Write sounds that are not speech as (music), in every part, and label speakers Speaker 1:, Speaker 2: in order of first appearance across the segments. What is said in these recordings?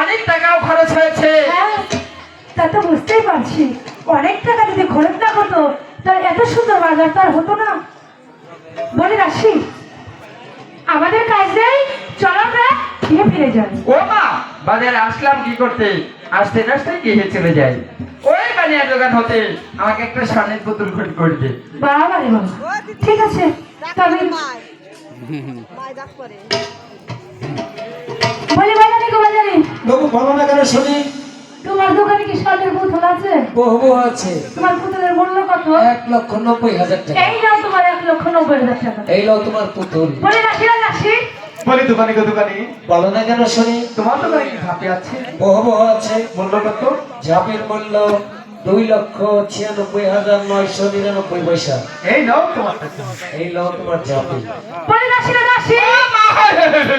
Speaker 1: অনেক টাকাও খরচ হয়েছে।
Speaker 2: হ্যাঁ তা তো বুঝতেই পারছি। অনেক টাকা যদি খরচ না হতো তাহলে এত সুন্দর বাজার তো আর হতো না। বলে রাশি আমাদের কাজ নেই চলো আমরা ফিরে ফিরে যাই।
Speaker 1: ও মা বাজারে আসলাম কি করতে? আসতে আসতে গিয়ে চলে যাই। ওই বানিয়ার দোকান হতে আমাকে একটা স্বর্ণের পুতুল খড়ি করে দে
Speaker 2: বাবা রে বাবা ঠিক আছে তবে বলো
Speaker 3: না কেন শুনি?
Speaker 2: তোমার দোকানে কি স্বর্ণের পুতুল আছে?
Speaker 3: বহু আছে।
Speaker 2: তোমার পুতুলের মূল্য কত?
Speaker 3: এক লক্ষ নব্বই হাজার টাকা।
Speaker 2: এই নাও তোমার এক লক্ষ নব্বই হাজার টাকা।
Speaker 3: এই লো তোমার পুতুল।
Speaker 2: বলে রাশি না রাশি
Speaker 4: বলি দোকানি গো দোকানি।
Speaker 3: বলো না কেন শুনি?
Speaker 4: তোমার দোকানে কি ঝাঁপি আছে?
Speaker 3: বহু বহু আছে।
Speaker 4: মূল্য কত?
Speaker 3: ঝাঁপির মূল্য দুই লক্ষ ছিয়ানব্বই হাজার নয়শো নিরানব্বই পয়সা।
Speaker 4: এই নাও তোমার
Speaker 3: এই লো তোমার ঝাঁপি।
Speaker 2: বলে রাশি না রাশি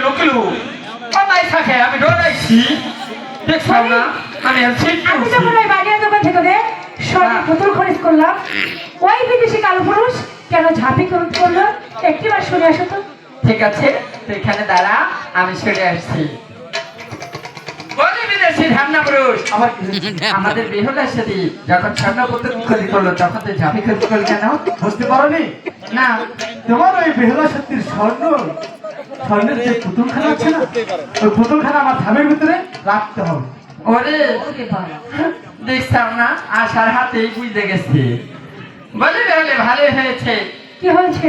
Speaker 1: লুকিলু। আমায় থাকে আমি ডরাইছি। দেখছ না। আমি
Speaker 2: আমি যখন ওই বাজারের দোকান থেকে রে স্বর্ণের পুতুল খরিদ করলাম। ওই বিদেশি কালো পুরুষ কেন ঝাঁপি খরিদ করল? একটিবার শুনে আসো তো।
Speaker 1: ঠিক আছে এখানে দাঁড়া আমি সরে আসছি? (laughs) আমাদের বেহুলার সাথে যখন স্বর্ণ পুতুল করল তখন তো ঝাঁপি খরিদ করল কেন?
Speaker 4: বুঝতে পারোনি?
Speaker 1: না
Speaker 4: তোমার ওই বেহুলা সত্যির স্বর্ণ। স্বর্ণের যে পুতুলখানা আছে না ওই পুতুলখানা আমার ধামের ভিতরে রাখতে হবে।
Speaker 1: ওরে দেখছাম না আশার হাতেই বুঝতে গেছি। বলি বেহুলে ভালোই হয়েছে।
Speaker 2: কি হয়েছে?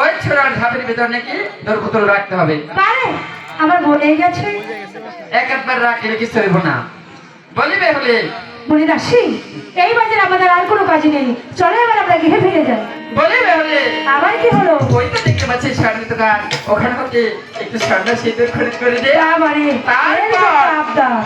Speaker 1: ওই ছোড়ার ঝাঁপের ভিতর নাকি তোর পুতুল রাখতে হবে।
Speaker 2: পারে আমার মনে গেছে।
Speaker 1: এক একবার রাখলে কিছু হইব না। বলি বেহুলে
Speaker 2: বলি এই বাজারে আমাদের আর কোনো কাজ নেই। চলে এবার আমরা গৃহে ফিরে যাই।
Speaker 1: বলি বেহুলে
Speaker 2: আবার কি হলো?
Speaker 1: ওই তো দেখতে পাচ্ছি স্বর্ণের দোকান ওখানে হতে একটু স্বর্ণ সিঁদুর খরিদ করে দে।
Speaker 2: আমারে
Speaker 1: তারপর?
Speaker 2: আবদার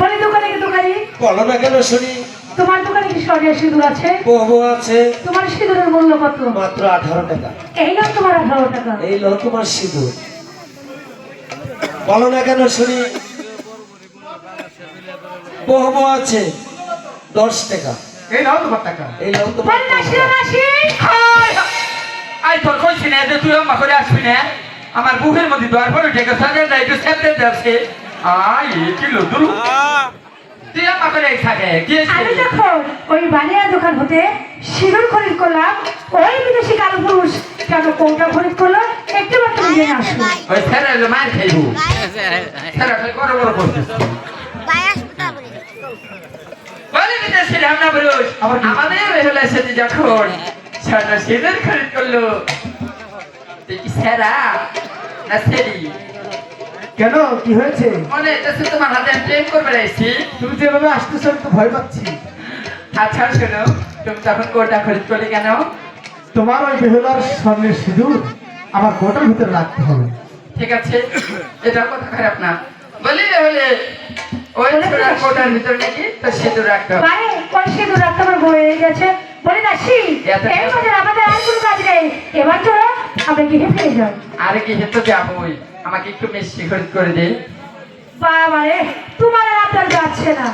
Speaker 2: বলি দোকানে কি দোকানে।
Speaker 3: বলো না কেন শুনি?
Speaker 2: তোমার দোকানে কি স্বর্ণের সিঁদুর আছে?
Speaker 3: বহু আছে।
Speaker 2: তোমার সিঁদুরের মূল্য কত?
Speaker 3: মাত্র আঠারো টাকা।
Speaker 2: এই নাও তোমার আঠারো টাকা।
Speaker 3: এই লো তোমার সিঁদুর। বলো না কেন শুনি? বহু আছে। দশ টাকা।
Speaker 4: এই নাও তোমার টাকা।
Speaker 3: এই লো তোমার!
Speaker 1: আই তোর কইছি না যে তুই আমার করে আসবি না? আমার বুকের মধ্যে দোয়ার পরে ঢেকে সাজে যায় একটু সেপরে যাচ্ছে। আই এ কি লুদুরু তুই আমার করে থাকে। কি
Speaker 2: আমি যখন ওই বানিয়া দোকান হতে সিঁদুর খরিদ করলাম ওই বিদেশি কালো পুরুষ কেন কোনটা খরিদ করল একটু মাত্র জেনে আসলো।
Speaker 1: ওই স্যার মার খাইবো স্যার বড় বড় করছিস বলি বিদেশি পুরুষ আমাদের বেহুলার সাথে যখন। সারা সিঁদুর খরিদ করল। স্যারা? না সেরি?
Speaker 4: কেন? কি হয়েছে?
Speaker 1: মনে হচ্ছে তোমার হাতে প্রেম করবে রাইছি
Speaker 4: তুমি যেভাবে আসতেছো তো ভয় পাচ্ছি।
Speaker 1: আচ্ছা শোনো তুমি তখন কোটা খরিদ করলে কেন?
Speaker 4: তোমার ওই বেহুলার স্বর্ণের সিঁদুর আমার কোটার ভিতরে রাখতে হবে।
Speaker 1: ঠিক আছে এটা কথা খারাপ না। বলি হলে ওই ছোড়ার কোটার ভিতর নাকি? তো সিঁদুর রাখতে হবে
Speaker 2: মানে ওই সিঁদুর রাখতে আমার বয়ে গেছে। বলে রাশি এই বাজারে আমাদের আর কোনো কাজ নেই। এবার চলো আমরা গৃহে ফিরে যাই।
Speaker 1: আরে কি হেতো যাবোই। আমাকে একটু মিষ্টি খরিদ করে দে।
Speaker 2: বাবা রে তোমার আপনার যাচ্ছে না।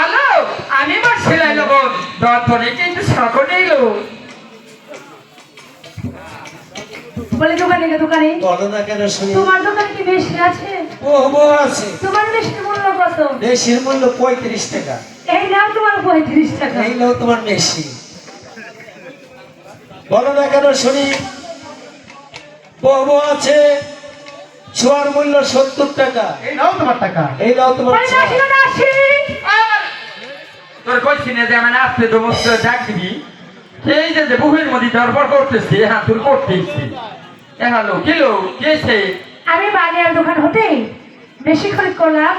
Speaker 1: আলো আমি আমার সেলাই নেব। দর্পণে কিন্তু সকলে এলো
Speaker 2: বলে দোকানে দোকানে।
Speaker 3: বলো না কেন শুনি।
Speaker 2: তোমার দোকানে কি বেশি আছে?
Speaker 3: বহু আছে।
Speaker 2: তোমার বেশির মূল্য কত?
Speaker 3: বেশির মূল্য পঁয়ত্রিশ টাকা।
Speaker 2: এই নাও তোমার পঁয়ত্রিশ টাকা।
Speaker 3: এই লো তোমার মেশি বলো না কেন শুনি? বহু আছে ছোয়ার মূল্য সত্তর টাকা।
Speaker 4: এই নাও তোমার টাকা।
Speaker 3: এই নাও তোমার
Speaker 1: আর তোর কইছি না যে আমার আসতে তো মস্ত ডাক দিবি সেই যে যে বুহের মধ্যে দরবার করতেছে হ্যাঁ তোর করতেছি। এ হ্যালো কিলো কেছে
Speaker 2: আমি বাজার দোকান হতে? বেশি খরিদ করলাম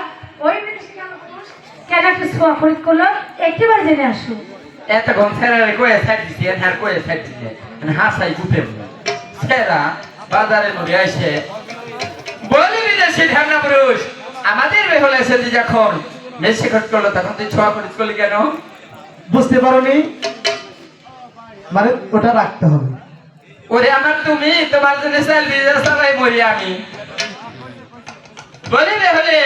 Speaker 2: ওই বিদেশি কালো পুরুষ কেন একটা ছোঁয়া খরিদ একটিবার জেনে আসো
Speaker 1: এত ঘন ছেড়ে কয়ে সাইড দিছি আর কয়ে সাইড দিছে। হাসাই গুপে মধ্যে আসে। বলি বিদেশি ঢামনা পুরুষ আমাদের বেহলে এসেছে যখন বেশি খরচ করল তখন তুই ছোয়া খরচ করলি কেন?
Speaker 4: বুঝতে পারোনি? মানে ওটা রাখতে হবে।
Speaker 1: ওরে আমার তুমি তোমার জন্য চাল সবাই মরি আমি। বলি বেহলে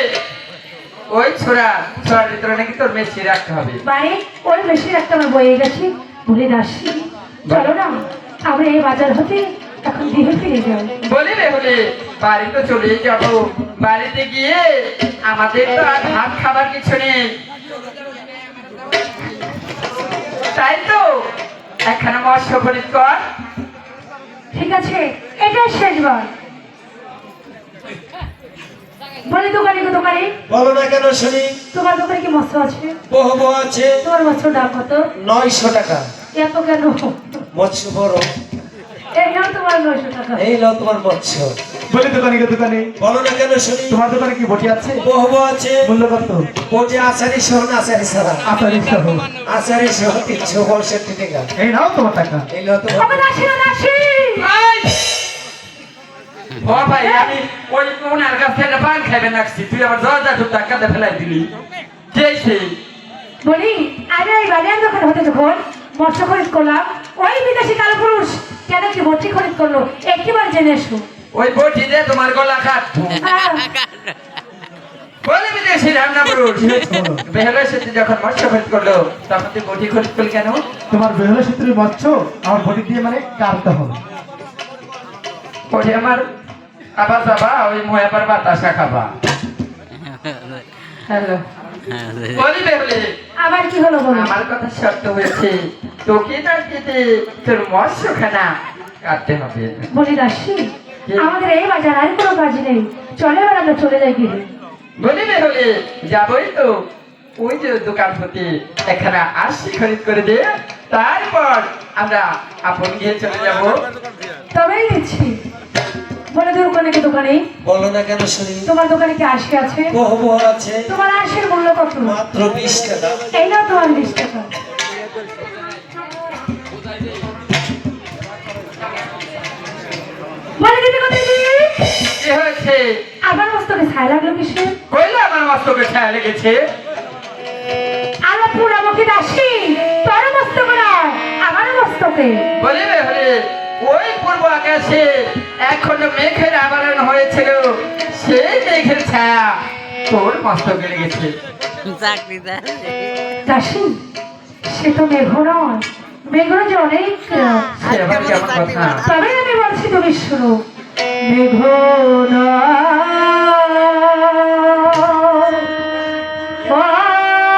Speaker 1: ওই ছোড়া ছোড়ার ভিতরে নাকি তোর মেসি রাখতে হবে।
Speaker 2: বাড়ি ওই বেশি একটা আমার বয়ে গেছি। বলে রাশি চলো না আমরা এই বাজার হতে এখন গৃহে ফিরে যাই।
Speaker 1: বলি বেহলে বেহলে বাড়ি তো চলেই যাব। বাড়িতে গিয়ে আমাদের তো আর ভাত খাবার কিছু নেই। তাই তো একখানা মৎস্য কর।
Speaker 2: ঠিক আছে এটাই শেষবার বলি দোকানি গো দোকানি
Speaker 3: বলো না কেন শুনি?
Speaker 2: তোমার দোকানে কি মৎস্য আছে?
Speaker 3: বহু বউ আছে।
Speaker 2: তোমার মৎস্য দাম কত?
Speaker 3: নয়শো টাকা।
Speaker 2: এত কেন?
Speaker 3: মৎস্য বড়।
Speaker 2: এই নাও তোমার নয়শো টাকা।
Speaker 3: এই নাও তোমার মৎস্য।
Speaker 4: বলি দোকানি গো দোকানি।
Speaker 3: বলো না কেন শুনি?
Speaker 4: তোমার দোকানে কি বটি আছে?
Speaker 3: বহু বউ আছে।
Speaker 4: মূল্য কত?
Speaker 3: বটি আচারি সহ না আচারি ছাড়া
Speaker 4: আচারি সহ।
Speaker 3: আচারি সহ তিনশো পঁয়ষট্টি টাকা।
Speaker 4: এই নাও তোমার টাকা।
Speaker 3: এই নাও তোমার
Speaker 2: আমার দাসী না দাসী
Speaker 1: এই! ও ভাই আমি ওই ওনার কাছ থেকে পান খাইবে নাকছি তুই আবার দরজা ঢুক টাকাতে ফেলাই দিলি। কে সেই
Speaker 2: বলি আমি এই বাজার দোকান হতে যখন মৎস্য খরিদ করলাম ওই বিদেশি কালো পুরুষ কেন কি ভর্তি খরিদ করল? একটিবার জেনে এসো
Speaker 1: ওই বটি দিয়ে তোমার গলা কাট বলে বিদেশি রান্না পুরুষ। বেহলে সেটি যখন মৎস্য খরিদ করল তখন তুই বটি খরিদ করলি কেন?
Speaker 4: তোমার বেহলা সূত্রের মৎস্য আমার বটি দিয়ে মানে কাটতে হবে।
Speaker 1: ওটি আমার আবার যাবা ওই বাতাসা খাবা। হ্যালো বলি বেহলে
Speaker 2: আবার কি হলো বলো?
Speaker 1: আমার কথা শর্ত হয়েছে তোকে না তোর মৎস্যখানা কাটতে হবে।
Speaker 2: বলি দাসী আমাদের এই বাজার আর কোনো কাজ নেই। চলে এবার আমরা চলে যাই গিয়ে।
Speaker 1: বলিবে হলে যাবই তো। ওই যে দোকান হতে এখানে আশি খরিদ করে দে তারপর আমরা আপন গিয়ে চলে যাব।
Speaker 2: তবেই দিচ্ছি। বলে দোকানে কি দোকানে?
Speaker 3: বলো না কেন শুনি?
Speaker 2: তোমার দোকানে কি আশি আছে?
Speaker 3: বহু বউ আছে।
Speaker 2: তোমার আশির মূল্য কত?
Speaker 3: মাত্র বিশ টাকা।
Speaker 2: এই নাও তোমার বিশ টাকা। বলে দিদি কোথায় দিদি
Speaker 1: কি হয়েছে?
Speaker 2: আমার মস্তকে ছাই লাগল কিসে?
Speaker 1: কইলে আমার মস্তকে ছায়া লেগেছে।
Speaker 2: আলো পুরামুখী দাসী তোর মস্তক নয় আমার মস্তকে।
Speaker 1: বলিবে হলে ওই পূর্ব আকাশে এখনও মেঘের আবরণ হয়েছিল। সেই মেঘের ছায়া তোর মস্তকে লেগেছে।
Speaker 5: গেছে
Speaker 2: দাসী সে তো মেঘ নয় মেঘ যে অনেক তবে আমি বলছি তুমি শুনো। মেঘ নয়